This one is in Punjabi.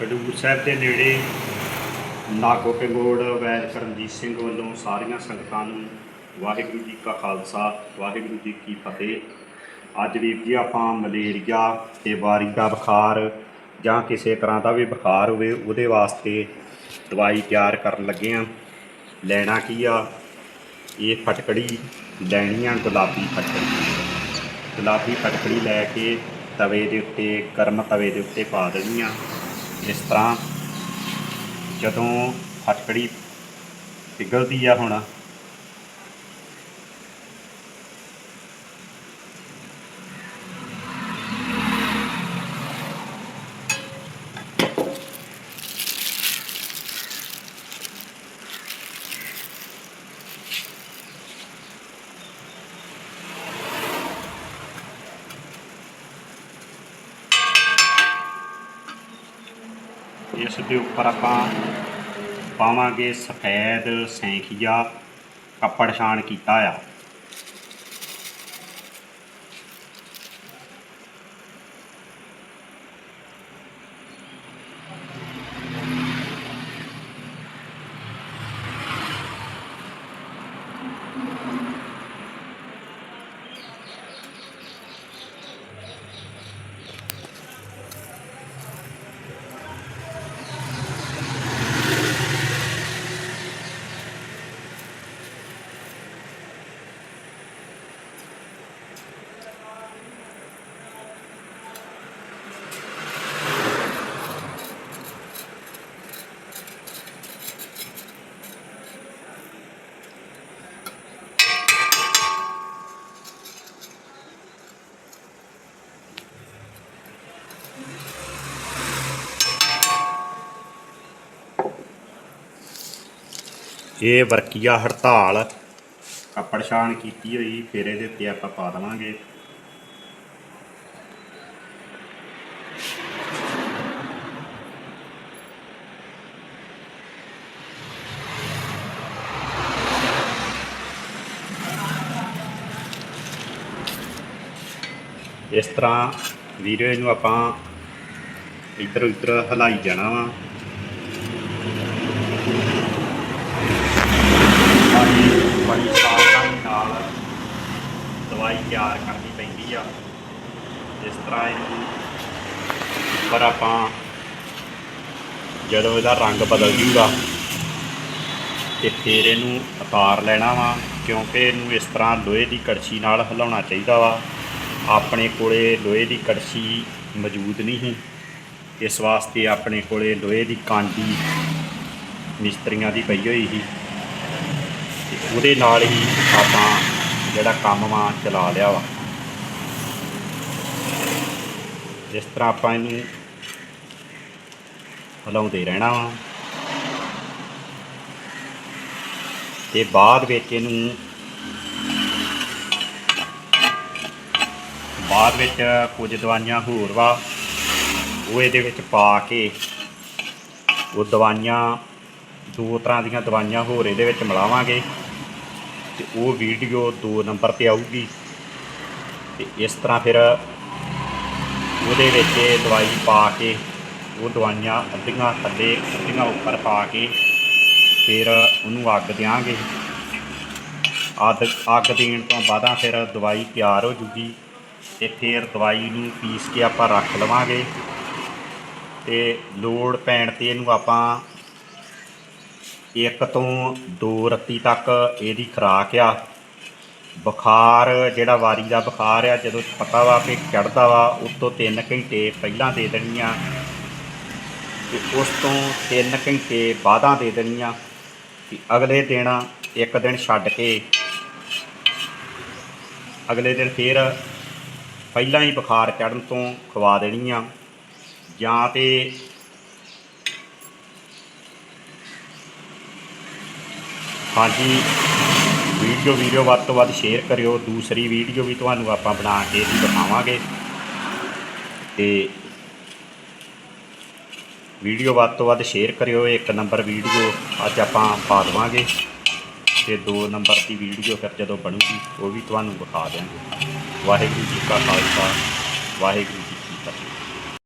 ਖਡੂਰ ਸਾਹਿਬ ਦੇ ਨੇੜੇ ਨਾਗੋ ਪਿੰਗੋੜ ਵੈਦ ਕਰਮਜੀਤ ਸਿੰਘ ਵੱਲੋਂ ਸਾਰੀਆਂ ਸੰਗਤਾਂ ਨੂੰ ਵਾਹਿਗੁਰੂ ਜੀ ਕਾ ਖਾਲਸਾ, ਵਾਹਿਗੁਰੂ ਜੀ ਕੀ ਫਤਿਹ। ਅੱਜ ਵੀ ਜੀ ਆਪਾਂ ਮਲੇਰੀਆ ਤੇ ਵਾਰੀ ਦਾ ਬੁਖਾਰ ਜਾਂ ਕਿਸੇ ਤਰ੍ਹਾਂ ਦਾ ਵੀ ਬੁਖਾਰ ਹੋਵੇ, ਉਹਦੇ ਵਾਸਤੇ ਦਵਾਈ ਤਿਆਰ ਕਰਨ ਲੱਗੇ ਆ। ਲੈਣਾ ਕੀ ਆ? ਇਹ ਫਟਕੜੀ ਲੈਣੀ ਆ, ਗੁਲਾਬੀ ਫਟਕੜੀ। ਗੁਲਾਬੀ ਫਟਕੜੀ ਲੈ ਕੇ ਤਵੇ ਦੇ ਉੱਤੇ, ਗਰਮ ਤਵੇ ਦੇ ਉੱਤੇ ਪਾ ਦੇਣੀ ਆ। ਇਸ ਤਰ੍ਹਾਂ ਜਦੋਂ ਫਟਕੜੀ ਪਿਘਲਦੀ ਆ ਹੁਣ ਇਸ ਦੇ ਉੱਪਰ ਆਪਾਂ ਪਾਵਾਂਗੇ ਸਫੈਦ ਸੈਂਖੀਆ ਕੱਪੜ ਛਾਣ ਕੀਤਾ ਆ। ਇਹ ਵਰਕੀਆ ਹੜਤਾਲ। ਕੱਪੜ ਛਾਣ ਕੀਤੀ ਹੋਈ, ਫਿਰ ਇਹਦੇ ਉੱਤੇ ਆਪਾਂ ਪਾ ਦੇਵਾਂਗੇ। ਇਸ ਤਰ੍ਹਾਂ ਵੀਡੀਓ ਨੂੰ ਆਪਾਂ ਇੱਧਰ ਉੱਧਰ ਹਲਾਈ ਜਾਣਾ ਵਾ। ਦਵਾਈ ਤਿਆਰ ਕਰਨੀ ਪੈਂਦੀ ਆ। ਇਸ ਤਰ੍ਹਾਂ ਇਹਨੂੰ ਪਰ ਆਪਾਂ ਜਦੋਂ ਇਹਦਾ ਰੰਗ ਬਦਲ ਜੂਗਾ ਤੇ ਫਿਰ ਇਹਨੂੰ ਉਤਾਰ ਲੈਣਾ ਵਾ, ਕਿਉਂਕਿ ਇਹਨੂੰ ਇਸ ਤਰ੍ਹਾਂ ਲੋਹੇ ਦੀ ਕੜਛੀ ਨਾਲ ਹਿਲਾਉਣਾ ਚਾਹੀਦਾ ਵਾ। ਆਪਣੇ ਕੋਲੇ ਲੋਹੇ ਦੀ ਕੜਛੀ ਮੌਜੂਦ ਨਹੀਂ ਸੀ। ਇਸ ਵਾਸਤੇ ਆਪਣੇ ਕੋਲੇ ਲੋਹੇ ਦੀ ਕਾਂਡੀ ਮਿਸਤਰੀਆਂ ਦੀ ਪਈ ਹੋਈ ਸੀ। ਤੇ ਉਹਦੇ ਨਾਲ ਹੀ ਆਪਾਂ ਜਿਹੜਾ ਕੰਮ ਵਾ ਚਲਾ ਲਿਆ ਵਾ। ਇਸ ਤਰ੍ਹਾਂ ਆਪਾਂ ਇਹਨੂੰ ਹਿਲਾਉਂਦੇ ਰਹਿਣਾ ਵਾ। ਤੇ ਬਾਅਦ ਵਿੱਚ ਇਹਨੂੰ ਬਾਅਦ ਵਿੱਚ ਕੁਝ ਦਵਾਈਆਂ ਹੋਰ ਵਾ, ਉਹ ਇਹਦੇ ਵਿੱਚ ਪਾ ਕੇ ਉਹ ਦਵਾਈਆਂ ਦੋ ਤਰ੍ਹਾਂ ਦੀਆਂ ਦਵਾਈਆਂ ਹੋਰ ਇਹਦੇ ਵਿੱਚ ਮਿਲਾਵਾਂਗੇ। ਤੇ ਉਹ ਵੀਡੀਓ 2 ਨੰਬਰ ਤੇ ਆਊਗੀ। ਤੇ ਇਸ ਤਰ੍ਹਾਂ ਫਿਰ ਉਹਦੇ ਵਿੱਚ ਦਵਾਈ ਪਾ ਕੇ, ਉਹ ਦਵਾਈਆਂ ਅੱਧੀਆਂ ਥੱਲੇ, ਅੱਧੀਆਂ ਉੱਪਰ ਪਾ ਕੇ ਫਿਰ ਉਹਨੂੰ ਅੱਗ ਦਿਆਂਗੇ। ਅੱਗ ਅੱਗ ਦੇਣ ਤੋਂ ਬਾਅਦਾਂ ਫਿਰ ਦਵਾਈ ਤਿਆਰ ਹੋ ਜੂਗੀ ਤੇ ਫਿਰ ਦਵਾਈ ਨੂੰ ਪੀਸ ਕੇ ਆਪਾਂ ਰੱਖ ਲਵਾਂਗੇ। ਤੇ ਲੋੜ ਪੈਣ ਤੇ ਇਹਨੂੰ ਆਪਾਂ ਇੱਕ ਤੋਂ ਦੋ ਰੱਤੀ ਤੱਕ ਇਹਦੀ ਖੁਰਾਕ ਆ। ਬੁਖਾਰ, ਜਿਹੜਾ ਵਾਰੀ ਦਾ ਬੁਖਾਰ ਆ, ਜਦੋਂ ਪਤਾ ਵਾ ਕਿ ਚੜਦਾ ਵਾ, ਉਸ ਤੋਂ 3 ਘੰਟੇ ਪਹਿਲਾਂ ਦੇ ਦੇਣੀਆਂ ਤੇ ਉਸ ਤੋਂ 3 ਘੰਟੇ ਬਾਅਦਾਂ ਦੇ ਦੇਣੀਆਂ ਤੇ ਅਗਲੇ ਦਿਨ ਇੱਕ ਦਿਨ ਛੱਡ ਕੇ ਅਗਲੇ ਦਿਨ ਫਿਰ ਪਹਿਲਾਂ ਹੀ ਬੁਖਾਰ ਚੜਨ ਤੋਂ ਖਵਾ ਦੇਣੀਆਂ ਜਾਂ ਤੇ ਹਾਂਜੀ। ਵੀਡੀਓ ਵੀਡੀਓ ਵੱਧ ਤੋਂ ਵੱਧ ਸ਼ੇਅਰ ਕਰਿਓ। ਦੂਸਰੀ ਵੀਡੀਓ ਵੀ ਤੁਹਾਨੂੰ ਆਪਾਂ ਬਣਾ ਕੇ ਵੀ ਦਿਖਾਵਾਂਗੇ। ਤੇ ਵੀਡੀਓ ਵੱਧ ਤੋਂ ਵੱਧ ਸ਼ੇਅਰ ਕਰਿਓ। ਇੱਕ ਨੰਬਰ ਵੀਡੀਓ ਅੱਜ ਆਪਾਂ ਪਾ ਦੇਵਾਂਗੇ। ਤੇ ਦੋ ਨੰਬਰ ਦੀ ਵੀਡੀਓ ਫਿਰ ਜਦੋਂ ਬਣੂਗੀ, ਉਹ ਵੀ ਤੁਹਾਨੂੰ ਵਿਖਾ ਦਿਆਂਗੇ। ਵਾਹਿਗੁਰੂ ਜੀ ਕਾ ਖਾਲਸਾ, ਵਾਹਿਗੁਰੂ